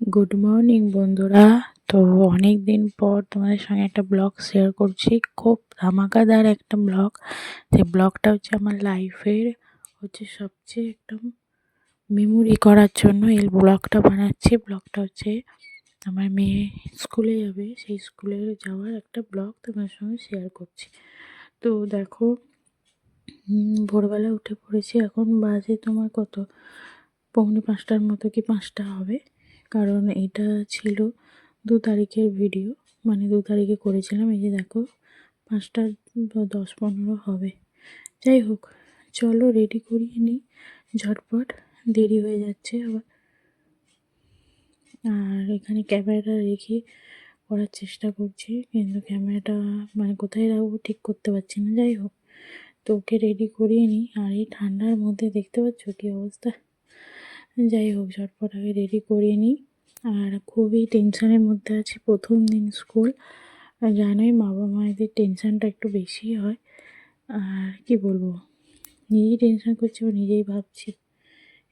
Good morning বন্ধুরা। তো অনেক দিন পর তোমাদের সঙ্গে একটা ব্লগ শেয়ার করছি। খুব ধামাকাদার একটা ব্লগ যে ব্লগটা হচ্ছে আমার লাইফের হচ্ছে সবচেয়ে একদম মেমোরি করার জন্য এই ব্লগটা বানাচ্ছি। ব্লগটা হচ্ছে আমার মেয়ে স্কুলে যাবে। সেই স্কুলে যাওয়ার একটা ব্লগ তোমার সঙ্গে শেয়ার করছি। তো দেখো ভোরবেলা উঠে পড়েছি। এখন বাজে তোমার কত? পৌনে পাঁচটার মতো কি পাঁচটা হবে? কারণ এটা ছিল দু তারিখের ভিডিও মানে দু তারিখে করেছিলাম, এই যে দেখো পাঁচটা দশ পনেরো হবে। যাই হোক, চলো রেডি করিয়ে নিই, ঝটপট, দেরি হয়ে যাচ্ছে আবার। আর এখানে ক্যামেরাটা রেখে করার চেষ্টা করছি, কিন্তু ক্যামেরাটা মানে কোথায় রাখব ঠিক করতে পারছি না, যাই হোক। তো ওকে রেডি করিয়ে নিই, আর এই ঠান্ডার মধ্যে দেখতে পাচ্ছ কী অবস্থা? যাই হোক, ঝটপট আগে রেডি করিয়ে নিই। আর খুবই টেনশনের মধ্যে আছি প্রথম দিন স্কুল জানোই বাবা মায়েদের টেনশানটা একটু বেশি হয়। আর কি বলব, নিজেই টেনশন করছি বা নিজেই ভাবছি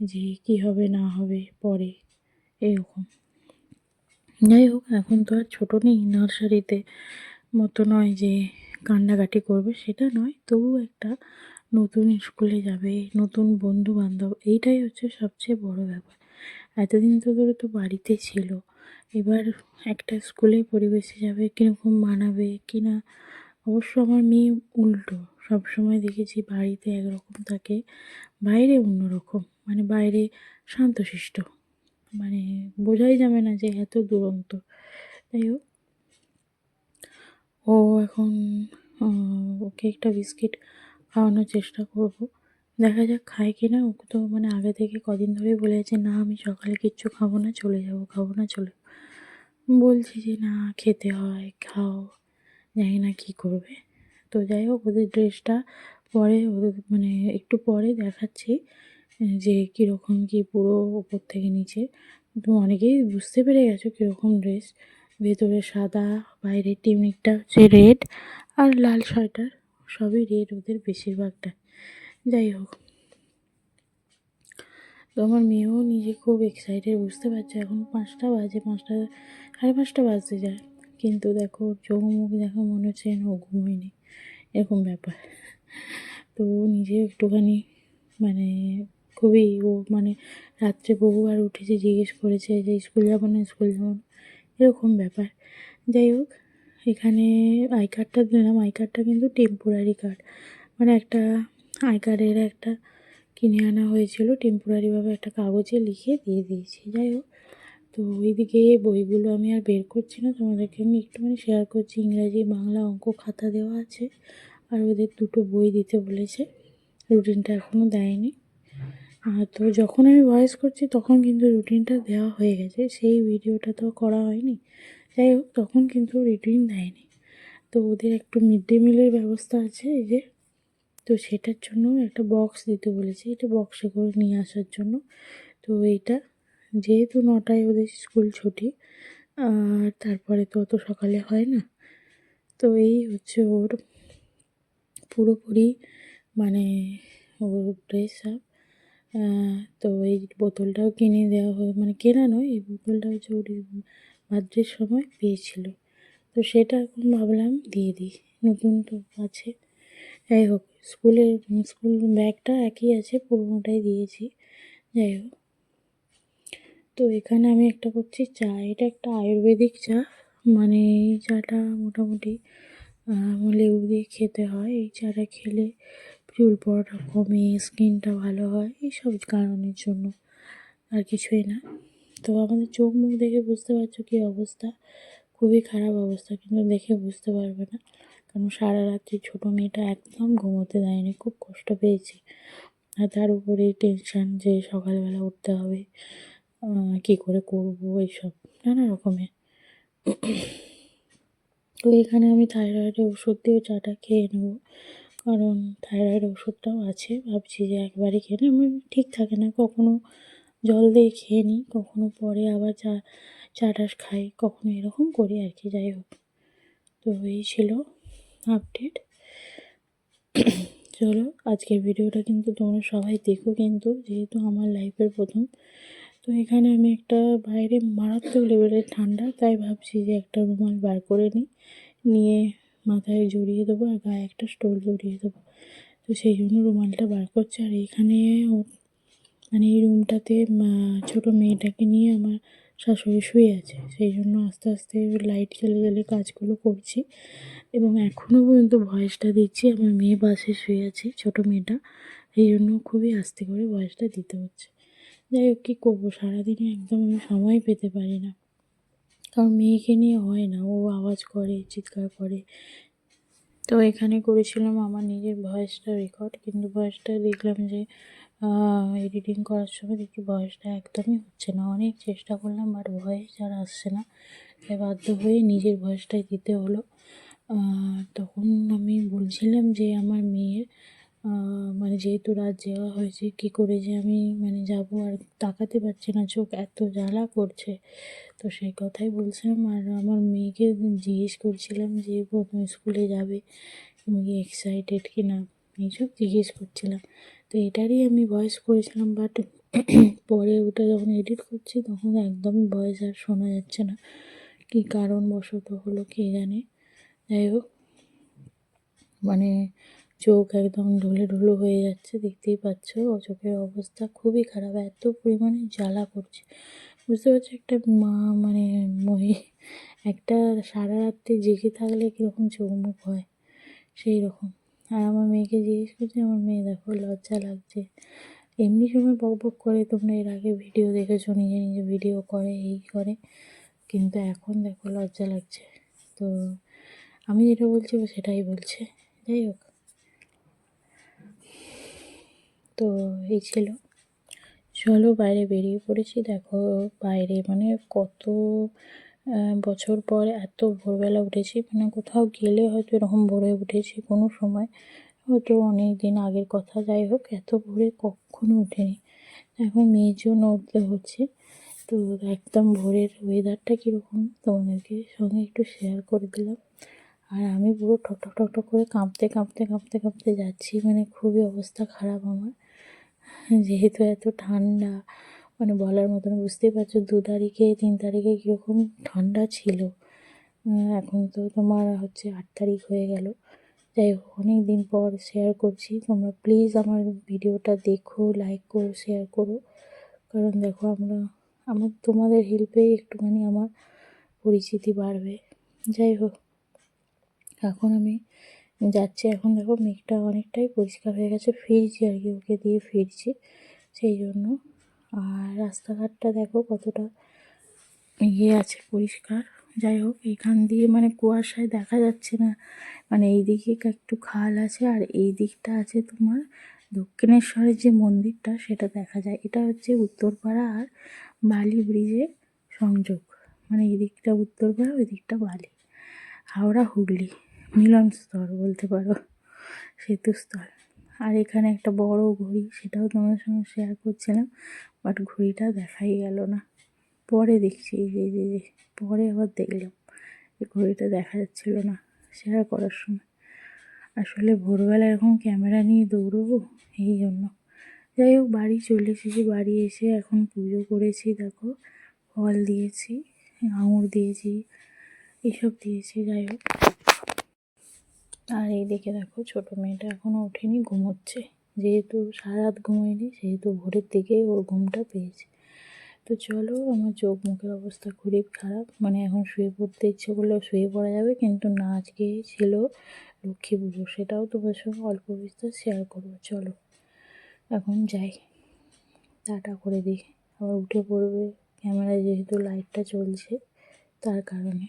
যে কি হবে, না হবে, পরে এরকম। যাই হোক, এখন তো আর ছোটো নেই নার্সারিতে মতো নয় যে কান্নাকাটি করবে, সেটা নয়। তবু একটা নতুন স্কুলে যাবে, নতুন বন্ধু বান্ধব এইটাই হচ্ছে সবচেয়ে বড় ব্যাপার। এতদিন তো ধরে তো বাড়িতে ছিল। এবার একটা স্কুলে পরিবেশে যাবে, কীরকম মানাবে কি না অবশ্য আমার মেয়ে উল্টো। সব সময় দেখেছি বাড়িতে একরকম থাকে, বাইরে অন্যরকম। মানে বাইরে শান্তশিষ্ট। মানে বোঝাই যাবে না যে এত দুরন্ত। যাই হোক। ও এখন ওকে একটা বিস্কিট খাওয়ানোর চেষ্টা করব। দেখা যাক খায় কি না। ওকে তো মানে আগে থেকে কদিন ধরেই বলে আছে, না, আমি সকালে কিচ্ছু খাব না, চলে যাব, খাব না, চলে বলছি যে, না, খেতে হয়, খাও। জানি না কী করবে। তো যাই হোক, ওদের ড্রেসটা পরে, ওদের মানে একটু পরে দেখাচ্ছি যে, কীরকম কী পুরো ওপর থেকে নিচে। তো অনেকেই বুঝতে পেরে গেছো কীরকম ড্রেস। ভেতরে সাদা, বাইরের টিউনিকটা হচ্ছে রেড আর লাল সোয়েটার। সবই রেড ওদের বেশিরভাগটা যাই হোক। তো আমার মেয়েও নিজে খুব এক্সাইটেড বুঝতে পারছে? এখন পাঁচটা বাজে, পাঁচটা, সাড়ে পাঁচটা বাজতে যায়। কিন্তু দেখো চোখ মুখ দেখো মনে হচ্ছে ও ঘুমোয়নি। এরকম ব্যাপার। তো ও নিজে একটুখানি মানে খুবই, ও মানে রাত্রে বহুবার উঠেছে, জিজ্ঞেস করেছে যে, স্কুল যাব না, স্কুল যাব না? এরকম ব্যাপার। যাই হোক। এখানে আই কার্ডটা দিলাম। আই কার্ডটা কিন্তু টেম্পোরারি কার্ড মানে একটা আই কার্ডের একটা কিনে আনা হয়েছিল। টেম্পোরারিভাবে একটা কাগজে লিখে দিয়ে দিয়েছি। যাই হোক, তো ওইদিকে বইগুলো আমি আর বের করছি না। তোমাদেরকে আমি একটুখানি শেয়ার করছি। ইংরাজি, বাংলা অঙ্ক খাতা দেওয়া আছে। আর ওদের দুটো বই দিতে বলেছে। রুটিনটা এখনও দেয়নি। তো যখন আমি ভয়েস করছি, তখন কিন্তু রুটিনটা দেওয়া হয়ে গেছে। সেই ভিডিওটা তো করা হয়নি। যাই হোক, তখন কিন্তু রুটিন দেয়নি। তো ওদের একটু মিড ডে মিলের ব্যবস্থা আছে এই যে। তো সেটার জন্য একটা বক্স দিতে বলেছে। এটা বক্সে করে নিয়ে আসার জন্য। তো এইটা, যেহেতু নটায় ওদের স্কুল ছুটি, আর তারপরে তো অত সকালে হয় না। তো এই হচ্ছে ওর পুরোপুরি মানে ওর ড্রেস আপ তো এই বোতলটাও কিনে দেওয়া হয় মানে কেনা নয়, এই বোতলটা হচ্ছে ওর বার্থডের সময় পেয়েছিল। তো সেটা এখন ভাবলাম দিয়ে দিই। নতুন তো আছে। যাই হোক স্কুলের স্কুল ব্যাগটা একই আছে, পুরোনোটাই দিয়েছি। যাই হোক। তো এখানে আমি একটা করছি চা। এটা একটা আয়ুর্বেদিক চা। মানে এই চাটা মোটামুটি লেবু দিয়ে খেতে হয়। এই চাটা খেলে চুল পড়াটা কমে, স্কিনটা ভালো হয়। এইসব কারণের জন্য। আর কিছুই না। তো আমাদের চোখ মুখ দেখে বুঝতে পারছ কী অবস্থা? খুবই খারাপ অবস্থা, কিন্তু দেখে বুঝতে পারবে না। কারণ সারা রাত্রি ছোটো মেয়েটা একদম ঘুমোতে দেয়নি, খুব কষ্ট পেয়েছি। আর তার উপরে টেনশান যে সকালবেলা উঠতে হবে কী করে করব এইসব, নানা রকমের। তো এখানে আমি থাইরয়েডের ওষুধ দিয়ে চাটা খেয়ে নেব। কারণ থাইরয়েড ওষুধটাও আছে, ভাবছি যে একবারে খেয়ে নিই আমার ঠিক থাকে না কখনো। জল দিয়ে খেয়ে নিই, কখনো পরে আবার চা চাটা খাই, কখনো এরকম করি আর কি, যাই হোক। তো এই ছিল আপডেট চলো, আজকের ভিডিওটা কিন্তু তোমরা সবাই দেখো কিন্তু, যেহেতু আমার লাইফের প্রথম। তো এখানে আমি একটা বাইরে মারাত্মক লেভেলের ঠান্ডা, তাই ভাবছি যে একটা রুমাল বার করে নিই। নিয়ে মাথায় জড়িয়ে দেবো আর গায়ে একটা স্টোল জড়িয়ে দেবো। তো সেই জন্য রুমালটা বার করছে। আর এখানে মানে এই রুমটাতে ছোটো মেয়েটাকে নিয়ে আমার শাশুড়ি শুয়ে আছে। সেই জন্য আস্তে আস্তে লাইট জ্বালিয়ে জ্বালিয়ে কাজগুলো করছি এবং এখনও পর্যন্ত ভয়েসটা দিচ্ছি। আমার মেয়ে পাশে শুয়ে আছে, ছোটো মেয়েটা। এই জন্য খুবই আস্তে করে ভয়েসটা দিতে হচ্ছে। যাই হোক, কী করব? সারাদিনে একদম আমি সময় পেতে পারি না। কারণ মেয়েকে নিয়ে হয় না। ও আওয়াজ করে, চিৎকার করে। তো এখানে করেছিলাম আমার নিজের ভয়েসটা রেকর্ড কিন্তু ভয়েসটা দেখলাম যে এডিটিং করার সময় দেখি ভয়েসটা একদমই হচ্ছে না। অনেক চেষ্টা করলাম বাট ভয়েস আর আসছে না। তাই বাধ্য হয়ে নিজের ভয়েসটাই দিতে হলো। তখন আমি বলছিলাম যে, আমার মেয়ের মানে যেহেতু রাত যাওয়া হয়েছে, কী করে যে আমি মানে যাব আর তাকাতে পারছি না, চোখ এত জ্বালা করছে। তো সেই কথাই বলছিলাম আর আমার মেয়েকে জিজ্ঞেস করছিলাম যে প্রথম স্কুলে যাবে? তুমি কি এক্সাইটেড কি না? এইসব জিজ্ঞেস করছিলাম। তো এটারই আমি ভয়েস করেছিলাম বাট পরে ওটা যখন এডিট করছি, তখন একদমই ভয়েস আর শোনা যাচ্ছে না। কী কারণবশত হলো কে জানে? যাই হোক মানে চোখ একদম ঢুলে ঢুলো হয়ে যাচ্ছে, দেখতেই পাচ্ছ ও চোখের অবস্থা খুবই খারাপ, এত পরিমাণে জ্বালা করছে। বুঝতে পারছ একটা মা মানে মহি, একটা সারা রাত্রি জেগে থাকলে কীরকম চোখ মুখ হয় সেই রকম আর আমার মেয়েকে জিজ্ঞেস করছি, আমার মেয়ে দেখো, লজ্জা লাগছে। এমনি সময় বক বক করে, তোমরা এর আগে ভিডিও দেখেছ, নিজে নিজে ভিডিও করে, এই করে। কিন্তু এখন দেখো লজ্জা লাগছে। তো আমি যেটা বলছি সেটাই বলছে। যাই হোক তো এই ছিল। চলো বাইরে বেরিয়ে পড়েছি। দেখো বাইরে মানে কত বছর পর এত ভোরবেলা উঠেছি। মানে কোথাও গেলে হয়তো এরকম ভোরে উঠেছি কোনো সময়। হয়তো অনেক দিন আগের কথা, যাই হোক, এত ভোরে কখনো উঠেনি। এখন মেয়ের জন্য উঠতে হচ্ছে। তো একদম ভোরের ওয়েদারটা কীরকম তোমাদেরকে সঙ্গে একটু শেয়ার করে দিলাম। আর আমি পুরো ঠক ঠক ঠক করে কাঁপতে কাঁপতে কাঁপতে কাঁপতে যাচ্ছি। মানে খুবই অবস্থা খারাপ আমার। যেহেতু এত ঠান্ডা মানে বলার মতন বুঝতেই পারছ, দু তারিখে, তিন তারিখে কীরকম ঠান্ডা ছিল। এখন তো তোমার হচ্ছে আট তারিখ হয়ে গেল। যাই হোক অনেক দিন পর শেয়ার করছি। তোমরা প্লিজ আমার ভিডিওটা দেখো লাইক করো শেয়ার করো। কারণ দেখো আমরা, আমার তোমাদের হেল্পেই একটুখানি আমার পরিচিতি বাড়বে। যাই হোক, এখন আমি যাচ্ছি এখন দেখো, মেঘটা অনেকটাই পরিষ্কার হয়ে গেছে। ফিরছি আর কি, ওকে দিয়ে ফিরছি সেই জন্য। আর রাস্তাঘাটটা দেখো কতটা ইয়ে আছে, পরিষ্কার। যাই হোক এখান দিয়ে মানে কুয়াশায় দেখা যাচ্ছে না। মানে এই দিকে একটু খাল আছে আর এই দিকটা আছে তোমার দক্ষিণেশ্বরের যে মন্দিরটা, সেটা দেখা যায়। এটা হচ্ছে উত্তরপাড়া আর বালি ব্রিজের সংযোগ। মানে এই দিকটা উত্তরপাড়া, ওই দিকটা বালি। হাওড়া হুগলি মিলনস্থল বলতে পারো সেতুস্থল আর এখানে একটা বড় ঘড়ি, সেটাও তোমাদের সঙ্গে শেয়ার করছিলাম বাট ঘড়িটা দেখাই গেল না। পরে দেখছি যে যে- যে, পরে আবার দেখলাম যে ঘড়িটা দেখা যাচ্ছিল না শেয়ার করার সময়। আসলে ভোরবেলা এরকম ক্যামেরা নিয়ে দৌড়বো, এই জন্য। যাই হোক, বাড়ি চলে এসেছি, বাড়ি এসে এখন পুজো করেছি, দেখো, ফল দিয়েছি, আঙুর দিয়েছি, এসব দিয়েছি, যাই হোক। আর এই দিকে দেখো ছোটো মেয়েটা এখনও ওঠেনি, ঘুমোচ্ছে। যেহেতু সারা রাত ঘুমোয়নি, সেহেতু ভোরের দিকেই ওর ঘুমটা পেয়েছে। তো চলো আমার চোখ মুখের অবস্থা খুবই খারাপ। মানে এখন শুয়ে পড়তে ইচ্ছে করলেও শুয়ে পড়া যাবে, কিন্তু না আজকে ছিল লক্ষ্মী পুজো। সেটাও তোমার সঙ্গে অল্প বিস্তর শেয়ার করব। চলো, এখন যাই। টাটা করে দিই। আবার উঠে পড়বে। ক্যামেরায় যেহেতু লাইটটা চলছে, তার কারণে।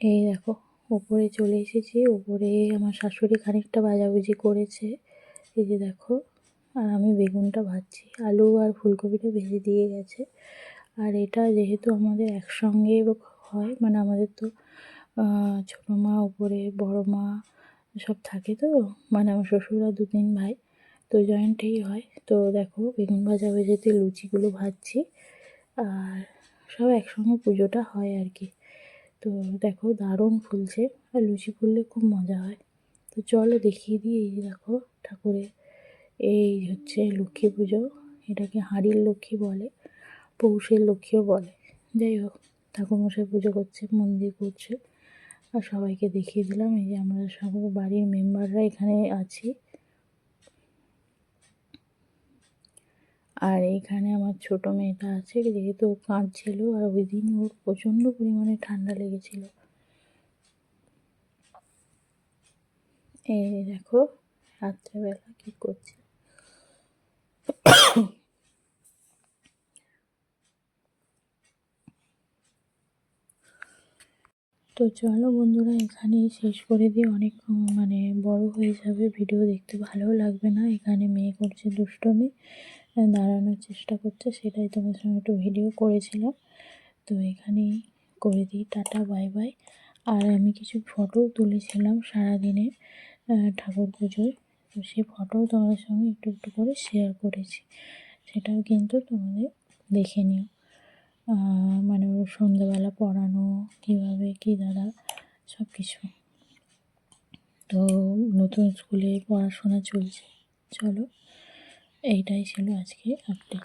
এই দেখো ওপরে চলে এসেছি। ওপরে আমার শাশুড়ি খানিকটা ভাজাভুজি করেছে। এই যে দেখো, আর আমি বেগুনটা ভাজছি। আলু আর ফুলকপিটা ভেজে দিয়ে গেছে। আর এটা যেহেতু আমাদের একসঙ্গে হয় মানে আমাদের তো ছোটো মা, উপরে বড় মা সব থাকে তো মানে আমার শ্বশুরা দু তিন ভাই, তো জয়েন্টেই হয়। তো দেখো, বেগুন ভাজা ভেজেতে লুচিগুলো ভাজছি। আর সব একসঙ্গে পুজোটা হয় আর কি। তো দেখো দারুণ ফুলছে আর লুচি ফুললে খুব মজা হয়। তো চলো দেখিয়ে দিই, এই দেখো ঠাকুরের, এই হচ্ছে লক্ষ্মী পুজো, এটাকে হাঁড়ির লক্ষ্মী বলে, পৌষের লক্ষ্মীও বলে। যাই হোক, ঠাকুরমশাই পুজো করছে, মন্দির করছে। আর সবাইকে দেখিয়ে দিলাম, এই যে আমরা সব বাড়ির মেম্বাররা এখানে আছি। আর এইখানে আমার ছোট মেয়েটা আছে, যেহেতু ও কাঁদছিল আর ওই দিন ওর প্রচণ্ড পরিমাণে ঠান্ডা লেগেছিল। এই দেখো, রাত্রেবেলা কী করছে? তো চলো বন্ধুরা, এখানেই শেষ করে দিই। অনেক মানে বড় হয়ে যাবে ভিডিও, দেখতে ভালোও লাগবে না। এখানে মেয়ে করছে দুষ্টমি দাঁড়ানোর চেষ্টা করছে, সেটাই তোমার সঙ্গে একটু ভিডিও করেছিলাম। তো এখানেই করে দিই। Tata, bye bye. আর আমি কিছু ফটো তুলেছিলাম সারাদিনে ঠাকুর পুজোয়। তো সেই ফটোও তোমাদের সঙ্গে একটু একটু করে শেয়ার করেছি। সেটাও কিন্তু তোমাদের দেখে নিও। মানে ওর সন্ধ্যেবেলা পড়ানো, কীভাবে, কী দ্বারা সব কিছু তো নতুন স্কুলে পড়াশোনা চলছে। চলো, এইটাই ছিল আজকে আপডেট